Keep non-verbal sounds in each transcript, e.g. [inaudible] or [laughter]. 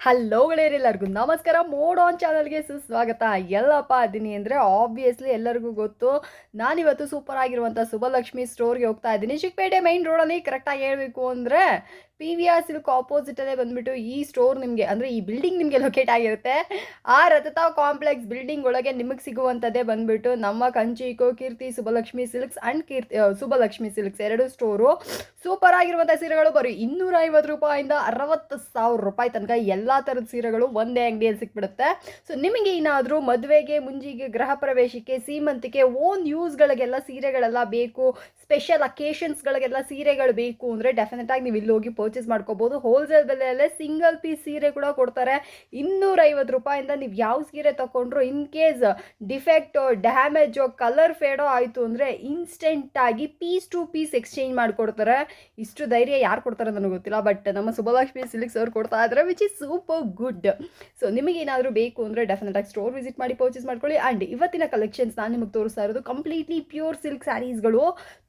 Hello ಎಲ್ಲರಿಗೂ ನಮಸ್ಕಾರ. Mode on ಚಾನಲ್ಗೆ ಸುಸ್ವಾಗತ. ಎಲ್ಲಪ್ಪ ಇದ್ದೀನಿ ಅಂದರೆ ಆಬ್ವಿಯಸ್ಲಿ ಎಲ್ಲರಿಗೂ ಗೊತ್ತು. ನಾನಿವತ್ತು ಸೂಪರ್ ಆಗಿರುವಂಥ ಸುಬ್ಬಲಕ್ಷ್ಮಿ ಸ್ಟೋರ್ಗೆ ಹೋಗ್ತಾ ಇದ್ದೀನಿ. ಚಿಕ್ಕಪೇಟೆ ಮೈನ್ ರೋಡಲ್ಲಿ ಕರೆಕ್ಟಾಗಿ ಹೇಳಬೇಕು ಅಂದರೆ ಪಿ ವಿ ಆರ್ ಸಿಲ್ಕ್ ಆಪೋಸಿಟಲ್ಲೇ ಬಂದುಬಿಟ್ಟು ಈ ಸ್ಟೋರ್ ನಿಮಗೆ ಅಂದರೆ ಈ ಬಿಲ್ಡಿಂಗ್ ನಿಮಗೆ ಲೊಕೇಟ್ ಆಗಿರುತ್ತೆ. ಆ ರಥತಾ ಕಾಂಪ್ಲೆಕ್ಸ್ ಬಿಲ್ಡಿಂಗ್ ಒಳಗೆ ನಿಮಗೆ ಸಿಗುವಂಥದ್ದೇ ಬಂದುಬಿಟ್ಟು ನಮ್ಮ ಕಂಚಿಕೋ Keerthi, Subbalakshmi silks and Keerthi Subhalakshmi silks ಎರಡು ಸ್ಟೋರು ಸೂಪರ್ ಆಗಿರುವಂಥ ಸೀರೆಗಳು ಬರೀ ಇನ್ನೂರೈವತ್ತು ರೂಪಾಯಿಂದ ಅರವತ್ತು ಸಾವಿರ ರೂಪಾಯಿ ತನಕ ಎಲ್ಲ ಥರದ ಸೀರೆಗಳು ಒಂದೇ ಅಂಗಡಿಯಲ್ಲಿ ಸಿಕ್ಬಿಡುತ್ತೆ. ಸೊ ನಿಮಗೆ ಏನಾದರೂ ಮದುವೆಗೆ, ಮುಂಜಿಗೆ, ಗೃಹ ಪ್ರವೇಶಕ್ಕೆ ಸೀಮಂತಿಕೆ ಓನ್ ಯೂಸ್ಗಳಿಗೆಲ್ಲ ಸೀರೆಗಳೆಲ್ಲ ಬೇಕು ಸ್ಪೆಷಲ್ ಅಕೇಶನ್ಸ್ಗಳಿಗೆಲ್ಲ ಸೀರೆಗಳು ಬೇಕು ಅಂದರೆ ಡೆಫಿನೆಟಾಗಿ ನೀವು ಇಲ್ಲಿ ಹೋಗಿ ಪರ್ಚೇಸ್ ಮಾಡ್ಕೋಬೋದು. ಹೋಲ್ಸೇಲ್ ಬೆಲೆಯಲ್ಲೇ ಸಿಂಗಲ್ ಪೀಸ್ ಸೀರೆ ಕೂಡ ಕೊಡ್ತಾರೆ. ಇನ್ನೂರೈವತ್ತು ರೂಪಾಯಿಂದ ನೀವು ಯಾವ ಸೀರೆ ತೊಗೊಂಡ್ರು ಇನ್ ಕೇಸ್ ಡಿಫೆಕ್ಟೋ ಡ್ಯಾಮೇಜೋ ಕಲರ್ ಫೇಡೋ ಆಯಿತು ಅಂದರೆ ಇನ್ಸ್ಟೆಂಟಾಗಿ ಪೀಸ್ ಟು ಪೀಸ್ ಎಕ್ಸ್ಚೇಂಜ್ ಮಾಡಿಕೊಡ್ತಾರೆ. ಇಷ್ಟು ಧೈರ್ಯ ಯಾರು ಕೊಡ್ತಾರೆ ನನಗೆ ಗೊತ್ತಿಲ್ಲ ಬಟ್ ನಮ್ಮ ಸುಬಲಕ್ಷ್ಮಿ ಸಿಲ್ಕ್ಸ್ ಅವ್ರು ಕೊಡ್ತಾ ಇದ್ದಾರೆ which is super good so ನಿಮಗೇನಾದರೂ ಬೇಕು ಅಂದರೆ ಡೆಫಿನೆಟಾಗಿ ಸ್ಟೋರ್ ವಿಸಿಟ್ ಮಾಡಿ ಪರ್ಚೇಸ್ ಮಾಡ್ಕೊಳ್ಳಿ. ಆ್ಯಂಡ್ ಇವತ್ತಿನ ಕಲೆಕ್ಷನ್ಸ್ ನಾನು ನಿಮಗೆ ತೋರಿಸ್ತಾ ಇರೋದು ಕಂಪ್ಲೀಟ್ಲಿ ಪ್ಯೂರ್ ಸಿಲ್ಕ್ ಸ್ಯಾರೀಸ್ಗಳು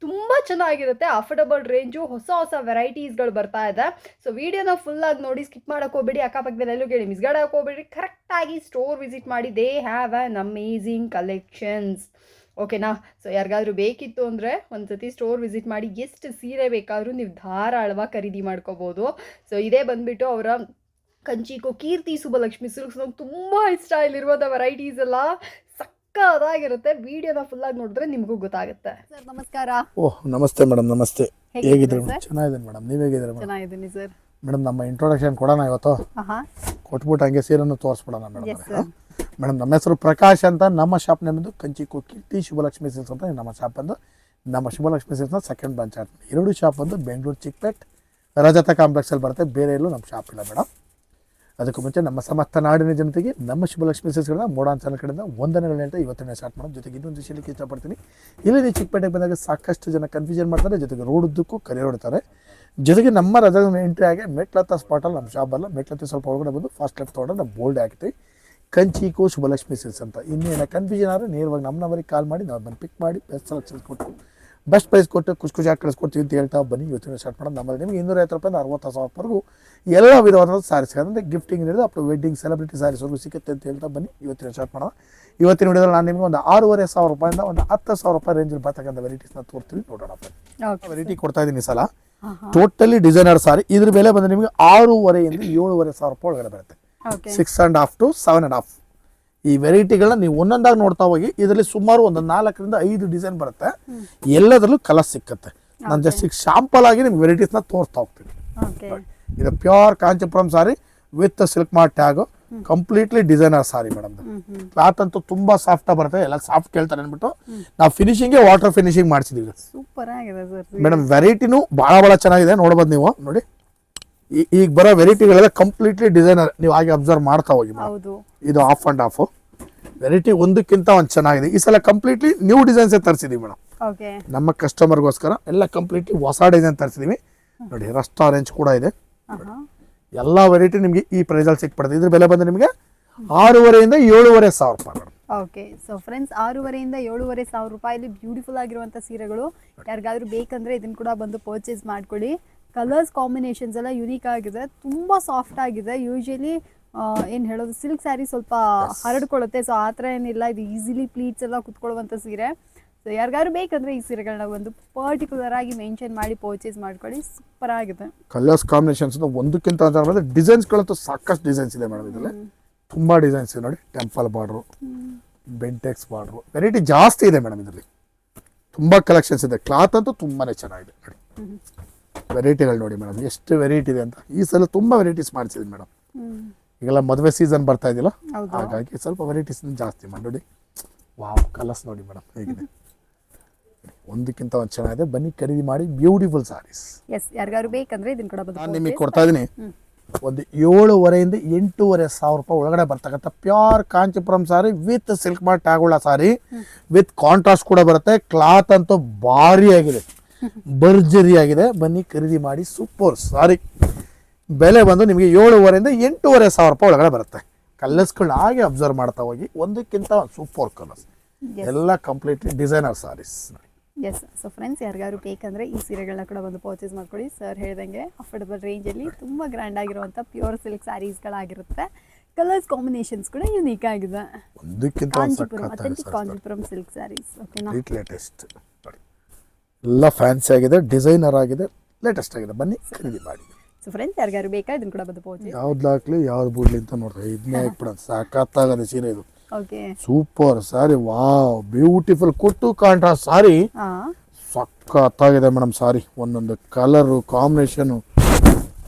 ತುಂಬ ಚೆನ್ನಾಗಿರುತ್ತೆ. ಅಫರ್ಡಬಲ್ ರೇಂಜು ಹೊಸ ಹೊಸ ವೆರೈಟೀಸ್ಗಳು ಬರ್ತಾ ಇದೆ. ಸೊ ವಿಡಿಯೋನ ಫುಲ್ಲಾಗಿ ನೋಡಿ ಸ್ಕಿಪ್ ಹೋಗ್ಬೇಡಿ. ಅಕ್ಕಪಕ್ಕದಲ್ಲಿ ಎಲ್ಲೂ ಕೇಳಿ ಮಿಸ್ಗಡ್ ಹಾಕೋಬೇಡಿ ಕರೆಕ್ಟಾಗಿ ಸ್ಟೋರ್ ವಿಸಿಟ್ ಮಾಡಿ they have an amazing collections ಓಕೆನಾ ಸೊ ಯಾರಿಗಾದ್ರೂ ಬೇಕಿತ್ತು ಅಂದರೆ ಒಂದ್ಸತಿ ಸ್ಟೋರ್ ವಿಸಿಟ್ ಮಾಡಿ ಎಷ್ಟು ಸೀರೆ ಬೇಕಾದರೂ ನೀವು ಧಾರಾಳವಾಗಿ ಖರೀದಿ ಮಾಡ್ಕೋಬೋದು. ಸೊ ಇದೇ ಬಂದುಬಿಟ್ಟು ಅವರ ಕಂಚಿಕೋ ಕೀರ್ತಿ ಸುಬ್ಬಲಕ್ಷ್ಮಿ ಸಿಲ್ಕ್ಸ್ ನಂಗೆ ತುಂಬ ಇಷ್ಟ ಇಲ್ಲಿರುವಂಥ ವೆರೈಟೀಸ್ ಎಲ್ಲ. ಸಕ್ಕದಾಗಿರುತ್ತೆ ವಿಡಿಯೋನ ಆಗಿ ನೋಡಿದ್ರೆ ನಿಮಗೂ ಗೊತ್ತಾಗುತ್ತೆ. ಸರ್ ನಮಸ್ಕಾರ. ಓಹ್ ನಮಸ್ತೆ ಮೇಡಮ್ ನಮಸ್ತೆ. ಹೇಗಿದ್ರು ಹೇಗಿದ್ದೀರಿ? ಚೆನ್ನಾಗಿದ್ದೀನಿ ಮೇಡಮ್ ನೀವು ಹೇಗಿದ್ದೀರಿ ಮೇಡಮ್ ಚೆನ್ನಾಗಿದ್ದೀನಿ ಸರ್. ಮೇಡಮ್ ನಮ್ಮ ಇಂಟ್ರೊಡಕ್ಷನ್ ಕೊಡೋಣ ಇವತ್ತು? ಕೊಟ್ಬಿಟ್ಟು ಹಂಗೆ ಸೀರೆಯನ್ನು ತೋರಿಸ್ಬಿಡೋಣ ಮೇಡಮ್ ಮೇಡಮ್ ನಮ್ಮ ಹೆಸರು ಪ್ರಕಾಶ್ ಅಂತ. ನಮ್ಮ ಶಾಪ್ ನೆಮ್ಮದು ಕಂಚಿ ಕೀರ್ತಿ ಶುಭಲಕ್ಷ್ಮಿ ಸಿಲ್ಸ್ ಅಂತ. ನಮ್ಮ ಶಾಪ್ ಬಂದು ನಮ್ಮ ಶುಭಲಕ್ಷ್ಮಿ ಸಿಲ್ಸ್ನ ಸೆಕೆಂಡ್ ಬ್ರಾಂಚ್ ಆಗ್ತದೆ ಎರಡು ಶಾಪ್ ಬಂದು ಬೆಂಗಳೂರು ಚಿಕ್ಕಪೇಟ್ ರಜತ ಕಾಂಪ್ಲೆಕ್ಸಲ್ಲಿ ಬರುತ್ತೆ. ಬೇರೆ ಎಲ್ಲೂ ನಮ್ಮ ಶಾಪ್ ಇಲ್ಲ ಮೇಡಮ್ ಅದಕ್ಕೂ ಮುಂಚೆ ನಮ್ಮ ಸಮಸ್ತ ನಾಡಿನ ಜನತೆಗೆ ನಮ್ಮ ಶುಭಲಕ್ಷ್ಮಿ ಸಿಲ್ಸ್ಗಳನ್ನ ಮೋಡಾನ್ ಚಾನಲ್ ಕಡೆಯಿಂದ ವಂದನೆಗಳು ಹೇಳ್ತಾ ಇವತ್ತನೇ ಸ್ಟಾರ್ಟ್ ಮಾಡೋದು ಜೊತೆಗೆ ಇನ್ನೊಂದು ವಿಷಯಕ್ಕೆ ಇಷ್ಟಪಡ್ತೀನಿ. ಇಲ್ಲಿ ಚಿಕ್ಕಪೇಟೆಗೆ ಬಂದಾಗ ಸಾಕಷ್ಟು ಜನ ಕನ್ಫ್ಯೂಷನ್ ಮಾಡ್ತಾರೆ. ಜೊತೆಗೆ ರೋಡ್ ಉದ್ದಕ್ಕೂ ಕರೆ ಹೊಡ್ತಾರೆ ಜೊತೆಗೆ ನಮ್ಮ ರಜಾ ಎಂಟ್ರಿ ಆಗಿ ಮೆಟ್ಲತ್ತ ಸ್ಪಾಟಲ್ಲಿ ನಮ್ಮ ಶಾಪ್ ಅಲ್ಲ, ಮೆಟ್ಲತ್ತ ಸ್ವಲ್ಪ ಒಳಗಡೆ ಬಂದು ಫಾಸ್ಟ್ ಲೆಫ್ಟ್ ತೊಗೊಂಡು ನಾವು ಬೋಲ್ಡ್ ಹಾಕ್ತೀವಿ. ಕಂಚಿಕೋ ಶುಭಲಕ್ಷ್ಮಿ ಸಿಲ್ಸ್ ಅಂತ. ಇನ್ನೇನು ಕನ್ಫ್ಯೂಷನ್ ಆದರೆ ನೇರವಾಗಿ ನಮ್ಮ ನಂಬರಿಗೆ ಕಾಲ್ ಮಾಡಿ, ನಾವು ಬಂದು ಪಿಕ್ ಮಾಡಿ ಬೆಸ್ಟ್ ಸೆಲೆಕ್ಷನ್ಸ್ ಕೊಟ್ಟು ಬೆಸ್ಟ್ ಪ್ರೈಸ್ ಕೊಟ್ಟು ಖುಷಿ ಖುಷಿಯಾಗಿ ಕಳಿಸ್ಕೊಡ್ತೀವಿ ಅಂತ ಹೇಳ್ತಾ ಬನ್ನಿ. ಇವತ್ತಿನ ಸ್ಟಾರ್ಟ್ ಮಾಡೋಣ. ನಮ್ಮಲ್ಲಿ ನಿಮಗೆ ಇನ್ನೂರೈವತ್ತು ರೂಪಾಯಿಂದ ಅರವತ್ತು ಸಾವಿರವರೆಗೂ ಎಲ್ಲ ವಿಧವಾದ ಸಾರೀಸ್ ಅಂದರೆ ಗಿಫ್ಟಿಂಗ್ ಇರೋದು ಅಪ್ಪ ವೆಡ್ಡಿಂಗ್ ಸೆಲೆಬ್ರಿಟಿ ಸಾರೀಸ್ವರೆಗೂ ಸಿಗುತ್ತೆ ಅಂತ ಹೇಳ್ತಾ ಬನ್ನಿ. ಇವತ್ತಿನ ಸ್ಟಾರ್ಟ್ ಮಾಡೋಣ. ಇವತ್ತಿನ ವಿಡಿಯೋದಲ್ಲಿ ನಾನು ನಿಮಗೆ ಒಂದು ಆರೂವರೆ ಸಾವಿರ ರೂಪಾಯಿಂದ ಒಂದು ಹತ್ತು ಸಾವಿರ ರೂಪಾಯಿ ರೇಂಜಲ್ಲಿ ಬರ್ತಕ್ಕಂಥ ವೆರೈಟೀಸ್ನ ತೋರ್ತೀವಿ ನೋಡೋಣ ವೆರೈಟಿ ಕೊಡ್ತಾ ಇದ್ದೀನಿ ಸಲ. ಟೋಟಲಿ ಡಿಸೈನರ್ ಸಾರಿ ಇದ್ರ ಬೆಲೆ ಬಂದು ನಿಮಗೆ ಆರೂವರೆಯಿಂದ ಏಳುವರೆ ಸಾವಿರ ರೂಪಾಯಿ ಒಳಗಡೆ ಬರುತ್ತೆ. Six and half to seven and half ಈ ವೆರೈಟಿಗಳನ್ನ ನೀವು ಒಂದೊಂದಾಗಿ ನೋಡ್ತಾ ಹೋಗಿ ಇದರಲ್ಲಿ ಸುಮಾರು ಒಂದು ನಾಲ್ಕರಿಂದ ಐದು ಡಿಸೈನ್ ಬರುತ್ತೆ. ಎಲ್ಲದರಲ್ಲೂ ಕಲರ್ ಸಿಕ್ಕತ್ತೆ. ನಾನು ಜಸ್ಟ್ ಈಗ ಶಾಂಪಲ್ ಆಗಿ ನಿಮ್ಗೆ ವೆರೈಟೀಸ್ನ ತೋರಿಸ್ತಾ ಹೋಗ್ತೀನಿ. ಇದು pure Kanchipuram sari with silk mart tag completely designer sari madam cloth ಅಂತೂ ತುಂಬಾ ಸಾಫ್ಟ್ ಬರುತ್ತೆ ಎಲ್ಲ ಸಾಫ್ಟ್ ಕೇಳ್ತಾರೆ ಅಂದ್ಬಿಟ್ಟು ನಾವು ಫಿನಿಶಿಂಗ್ ವಾಟರ್ ಫಿನಿಶಿಂಗ್ ಮಾಡಿಸಿದೀವಿ. ಸೂಪರ್ ಆಗಿದೆ ಸರ್ ಮೇಡಮ್ ವೆರೈಟಿನೂ ಬಹಳ ಬಹಳ ಚೆನ್ನಾಗಿದೆ ನೋಡ್ಬೋದು ನೀವು ನೋಡಿ. ಈಗ ಬರೋ ವೆರೈಟಿಗಳೆಲ್ಲ ಕಂಪ್ಲೀಟ್ಲಿ ಡಿಸೈನರ್ ನೀವು ಹಾಗೆ ಅಬ್ಸರ್ವ್ ಮಾಡ್ತಾ ಹೋಗಿ. ಹೌದು. ಇದು ಆಫ್ ಅಂಡ್ ಆಫ್ ವೆರೈಟಿ ಒಂದಕ್ಕಿಂತ ಒಂದು ಚೆನ್ನಾಗಿದೆ. ಈ ಸಲ ಕಂಪ್ಲೀಟ್ಲಿ ನ್ಯೂ ಡಿಸೈನ್ಸ್ ತರಿಸಿದೀವಿ ಮೇಡಮ್. ಓಕೆ ನಮ್ಮ ಕಸ್ಟಮರ್ಗೋಸ್ಕರ ಎಲ್ಲ ಕಂಪ್ಲೀಟ್ಲಿ ಹೊಸ ಡಿಸೈನ್ ತರಿಸಿದೀವಿ. ನೋಡಿ ರಸ್ಟ್ ಆರೆಂಜ್ ಕೂಡ ಇದೆ. ಎಲ್ಲ ವೆರೈಟಿ ನಿಮಗೆ ಈ ಪ್ರೈಸಲ್ಲಿ ಸಿಕ್ಬಿಡುತ್ತೆ. ಇದ್ರ ಬೆಲೆ ಬಂದು ನಿಮಗೆ ಆರೂವರೆಯಿಂದ ಏಳುವರೆ ಸಾವಿರ ರೂಪಾಯಿ ಮೇಡಮ್. ಓಕೆ ಸೊ ಫ್ರೆಂಡ್ಸ್ ಆರೂವರೆಯಿಂದ ಏಳುವರೆ ಸಾವಿರ ರೂಪಾಯಿಲಿ ಬ್ಯೂಟಿಫುಲ್ ಆಗಿರುವಂಥ ಸೀರೆಗಳು. ಯಾರಿಗಾದ್ರೂ ಬೇಕಂದ್ರೆ ಇದನ್ನ ಕೂಡ ಬಂದು ಪರ್ಚೇಸ್ ಮಾಡ್ಕೊಳ್ಳಿ. ಕಲರ್ಸ್ ಕಾಂಬಿನೇಷನ್ಸ್ ಎಲ್ಲ ಯುನೀಕ್ ಆಗಿದೆ ತುಂಬ ಸಾಫ್ಟ್ ಆಗಿದೆ. ಯೂಶಲಿ ಏನು ಹೇಳೋದು ಸಿಲ್ಕ್ ಸ್ಯಾರಿ ಸ್ವಲ್ಪ ಹರಡ್ಕೊಳ್ಳುತ್ತೆ. ಸೊ ಆ ಥರ ಏನಿಲ್ಲ. ಇದು ಈಸಿಲಿ ಪ್ಲೀಟ್ಸ್ ಎಲ್ಲ ಕುತ್ಕೊಳ್ಳುವಂಥ ಸೀರೆ. ಸೊ ಯಾರಿಗಾದ್ರೂ ಬೇಕಂದ್ರೆ ಈ ಸೀರೆಗಳನ್ನ ಒಂದು ಪರ್ಟಿಕ್ಯುಲರ್ ಆಗಿ ಮೆನ್ಷನ್ ಮಾಡಿ ಪರ್ಚೇಸ್ ಮಾಡ್ಕೊಳ್ಳಿ. ಸೂಪರ್ ಆಗಿದೆ. ಕಲರ್ಸ್ ಕಾಂಬಿನೇಷನ್ಸ್ ಒಂದಕ್ಕಿಂತ ಡಿಸೈನ್ಸ್ಗಳಂತೂ ಸಾಕಷ್ಟು ಡಿಸೈನ್ಸ್ ಇದೆ ಮೇಡಮ್ ಇದರಲ್ಲಿ. ತುಂಬ ಡಿಸೈನ್ಸ್ ಇದೆ ನೋಡಿ. Temple border Bentex border variety ಜಾಸ್ತಿ ಇದೆ ಮೇಡಮ್ ಇದರಲ್ಲಿ. ತುಂಬ ಕಲೆಕ್ಷನ್ಸ್ ಇದೆ. ಕ್ಲಾತ್ ಅಂತೂ ತುಂಬಾ ಚೆನ್ನಾಗಿದೆ ನೋಡಿ. ವೆರೈಟಿಗಳು ನೋಡಿ ಮೇಡಮ್ ಎಷ್ಟು ವೆರೈಟಿ ಇದೆ ಅಂತ. ಈ ಸಲ ತುಂಬ ವೆರೈಟೀಸ್ ಮಾಡಿಸಿದ್ವಿ ಮೇಡಮ್. ಈಗೆಲ್ಲ ಮದುವೆ ಸೀಸನ್ ಬರ್ತಾ ಇದೆಯಲ್ಲ ಹಾಗಾಗಿ ಸ್ವಲ್ಪ ವೆರೈಟೀಸ್ ಜಾಸ್ತಿ ಮಾಡಿ ನೋಡಿ. ವಾವ್ ಕಲರ್ಸ್ ನೋಡಿ ಮೇಡಮ್ ಹೇಗಿದೆ. ಒಂದಕ್ಕಿಂತ ಒಂದು ಚೆನ್ನಾಗಿದೆ. ಬನ್ನಿ ಖರೀದಿ ಮಾಡಿ ಬ್ಯೂಟಿಫುಲ್ ಸಾರೀಸ್ ಎಸ್ ಯಾರಿಗಾದ್ರು ಬೇಕಂದ್ರೆ ಇದನ್ನ ಕೂಡ ನಾನು ನಿಮಗೆ ಕೊಡ್ತಾ ಇದ್ದೀನಿ. ಒಂದು ಏಳುವರೆಯಿಂದ ಎಂಟೂವರೆ ಸಾವಿರ ರೂಪಾಯಿ ಒಳಗಡೆ ಬರ್ತಕ್ಕಂಥ pure Kanchipuram sari with silk mart ಆಗೋಳ sari with contrast ಕೂಡ ಬರುತ್ತೆ. ಕ್ಲಾತ್ ಅಂತೂ ಭಾರಿ ಆಗಿದೆ. ಭರ್ಜರಿ ಆಗಿದೆ ಬನ್ನಿ ಖರೀದಿ ಮಾಡಿ ಸೂಪರ್. ಸಾರಿ. ಬೆಲೆ ಬಂದು ನಿಮಗೆ ಏಳುವರೆಯಿಂದ ಎಂಟೂವರೆ ಸಾವಿರ ರೂಪಾಯಿ ಒಳಗಡೆ ಬರುತ್ತೆ. ಕಲರ್ಸ್ಗಳನ್ನ ಹಾಗೆ ಅಬ್ಸರ್ವ್ ಮಾಡ್ತಾ ಹೋಗಿ ಒಂದಕ್ಕಿಂತ ಸೂಪರ್ ಕಲರ್ಸ್. ಎಲ್ಲ completely designer saris yes so friends ಯಾರಿಗಾರು ಬೇಕಂದ್ರೆ ಈ ಸೀರೆಗಳನ್ನ ಕೂಡ ಬಂದು ಪರ್ಚೇಸ್ ಮಾಡ್ಕೊಳ್ಳಿ. ಸರ್ ಹೇಳ್ದಂಗೆ ಅಫೋರ್ಡಬಲ್ ರೇಂಜಲ್ಲಿ ತುಂಬ ಗ್ರ್ಯಾಂಡ್ ಆಗಿರುವಂಥ ಪ್ಯೂರ್ ಸಿಲ್ಕ್ ಸ್ಯಾರೀಸ್ಗಳಾಗಿರುತ್ತೆ ಕಲರ್ಸ್ ಕಾಂಬಿನೇಷನ್ಸ್ ಕೂಡ ಯುನೀಕ್ ಆಗಿದೆ. ಕಾಂಜಿಪುರಂ ಅಥೆಂಟಿಕ್ ಕಾಂಜಿಪುರಂ ಸಿಲ್ಕ್ ಸ್ಯಾರೀಸ್ ಓಕೆನಾ ಎಲ್ಲ ಫ್ಯಾನ್ಸಿ ಆಗಿದೆ ಡಿಸೈನರ್ ಆಗಿದೆ ಲೇಟೆಸ್ಟ್ ಆಗಿದೆ. ಬನ್ನಿ ಖರೀದಿ ಮಾಡಿ. ಸೊ ಫ್ರೆಂಡ್ಸ್ ಯಾರಿಗಾರು ಬೇಕಾ? ಇದನ್ನ ಕೂಡ ಬಂದು ಪೋಚಿ. ಯಾವ್ದು ಹಾಕ್ಲಿ ಯಾವ್ದು ಬೂಡ್ಲಿ ಅಂತ ನೋಡ್ರಿ. ಇದನ್ನೇ ಹಾಕ್ಬಿಡ ಸಾಕತ್ತಾಗದೆ ಸೀರೆ ಇದು. Okay super sari wow beautiful ಕುಟ್ಟು ಕಾಂಟ್ರಾಸ್ಟ್ ಸಾರಿ ಸಕ್ಕತ್ತಾಗಿದೆ ಸಖತ್ತಾಗಿದೆ ಮೇಡಮ್ ಸಾರಿ ಒಂದೊಂದು ಕಲರು ಕಾಂಬಿನೇಷನು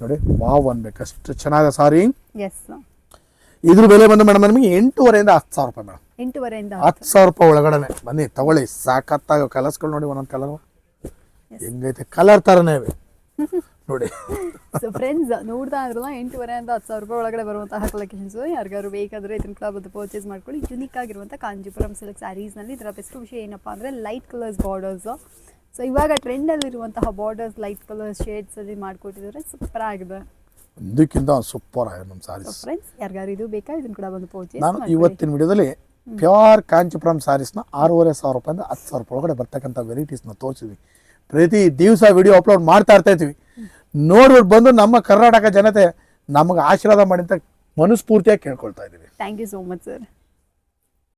ನೋಡಿ ವಾವ್ ಅನ್ಬೇಕು. ಅಷ್ಟು ಚೆನ್ನಾಗಿದೆ ಸಾರಿ ಎಸ್ ಇದ್ರ ಬೆಲೆ ಬಂದು ಮೇಡಮ್ ನಮಗೆ ಎಂಟೂವರೆಯಿಂದ ಹತ್ತು ಸಾವಿರ ರೂಪಾಯಿ ಮೇಡಮ್ ಎಂಟೂವರೆಯಿಂದ ಹತ್ತು. ಸಾವಿರ ರೂಪಾಯಿ ಒಳಗಡೆ ಬನ್ನಿ ತಗೊಳ್ಳಿ. ಸಾಕತ್ತಾಗ ಕಲರ್ಸ್ಗಳು ನೋಡಿ ಒಂದೊಂದು ಕಲರ್ ಹೆಂಗೈತೆ? ಕಲರ್ ತರನೇ ಇವೆ. [laughs] ನೋಡಿ. ಸೊ ಫ್ರೆಂಡ್ಸ್ ನೋಡ್ತಾ ಇದ್ರಲ್ಲ ಅಂತ ಹತ್ತು ಸಾವಿರ ರೂಪಾಯಿ ಒಳಗಡೆ ಬರುವಂತಹ ಕಲೆಕ್ಷನ್ಸ್ ಯಾರಿಗಾರು ಬೇಕಾದ್ರೆ ಇದನ್ನ ಕ್ಲಬ್ ಅದು ಪರ್ಚೇಸ್ ಮಾಡ್ಕೊಳ್ಳಿ. ಯುನಿಕ್ ಆಗಿರುವಂಥ ಕಾಂಜಿಪುರಂ ಸಿಲ್ಕ್ ಸ್ಯಾರೀಸ್ನಲ್ಲಿ ಇದರ ಬೆಸ್ಟ್ ವಿಷಯ ಏನಪ್ಪ ಅಂದರೆ ಲೈಟ್ ಕಲರ್ಸ್ ಬಾರ್ಡರ್ಸ್ ಸೊ ಇವಾಗ ಟ್ರೆಂಡಲ್ಲಿರುವಂತಹ ಬಾರ್ಡರ್ಸ್ ಲೈಟ್ ಕಲರ್ ಶೇಡ್ಸ್ ಅಲ್ಲಿ ಮಾಡ್ಕೊಟ್ಟಿದ್ರೆ ಸೂಪರ್ ಆಗಿದೆ. ಒಂದಕ್ಕಿಂತ ಸೂಪರ್ ಆಗಿದೆ ನಮ್ಮ ಸ್ಯಾರೀಸ್ ಫ್ರೆಂಡ್ಸ್ ಯಾರಿಗಾರು ಇದು ಬೇಕಾ? ಇದನ್ನ ಕೂಡ ಬಂದು ಪರ್ಚೇಸ್ ನಾನು ಇವತ್ತಿನ ವಿಡಿಯೋದಲ್ಲಿ ಪ್ಯೂರ್ ಕಾಂಚಿಪುರಂ ಸ್ಯಾರೀಸ್ನ ಆರೂವರೆ ಸಾವಿರ ರೂಪಾಯಿಂದ ಹತ್ತು ಸಾವಿರ ರೂಪಾಯಿ ಒಳಗಡೆ ಬರ್ತಕ್ಕಂಥ ವೆರೈಟೀಸ್ನ ತೋರಿಸಿದ್ವಿ ಪ್ರತಿ ದಿವಸ ವಿಡಿಯೋ ಅಪ್ಲೋಡ್ ಮಾಡ್ತಾ ಇರ್ತಾ ಇರ್ತೀವಿ ಬಂದು ನಮ್ಮ ಕರ್ನಾಟಕ ಜನತೆ ನಮಗೆ ಆಶೀರ್ವಾದ ಮಾಡಿ ಅಂತ ಮನಸ್ಫೂರ್ತಿಯಾಗಿ ಕೇಳ್ಕೊಳ್ತಾ ಇದ್ದೀವಿ. Thank you so much sir